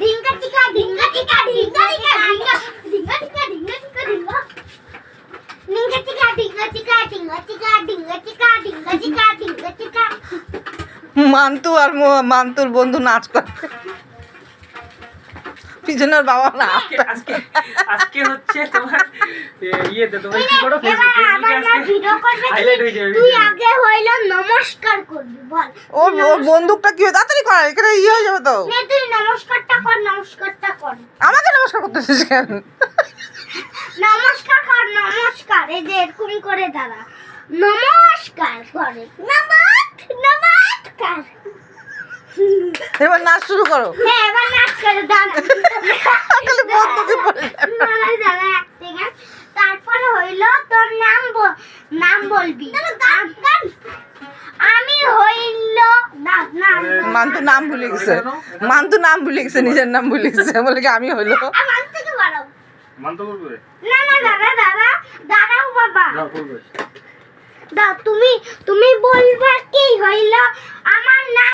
ডিঙ্গা টিকা ডিঙ্গা টিকা ডিঙ্গা টিকা ডিঙ্গা ডিঙ্গা টিকা ডিঙ্গা টিকা ডিঙ্গা ডিঙ্গা টিকা ডিঙ্গা টিকা ডিঙ্গা টিকা ডিঙ্গা টিকা ডিঙ্গা টিকা ডিঙ্গা টিকা মান্তু আর ম- মান্তুর বন্ধু নাচ করে পিছনের বাবা না আজকে আজকে হচ্ছে তোমার এ, ইয়েতে তোমার কি করো? ফেসবুকে আমার ভিডিও করবে হাইলাইট হয়ে যাবে তুই আগে হইল নমস্কার করবি বল। ওর ওর বন্দুকটা কি হয়? তাড়াতাড়ি কর এখানে ইয়ে হয়ে যাবে তো। নে তুই নমস্কারটা কর নমস্কারটা কর। আমাকে নমস্কার করতেছিস কেন? নমস্কার কর নমস্কার। এই যে এরকম করে দাঁড়া। নমস্কার করে। নমস্কার নমস্কার। এবার নাচ শুরু করো। হ্যাঁ এবার নাচ করে পড়ে। তারপরে হইল তোর নাম বল- নাম বলবি। আমি হইল না না মান্তু নাম ভুলে গেছে। মান্তু নাম ভুলে গেছে নিজের নাম ভুলে গেছে। বলে কি আমি হইল? মানতে বলবে? না না দাদা বাবা। তুমি তুমি বলবা কি হইল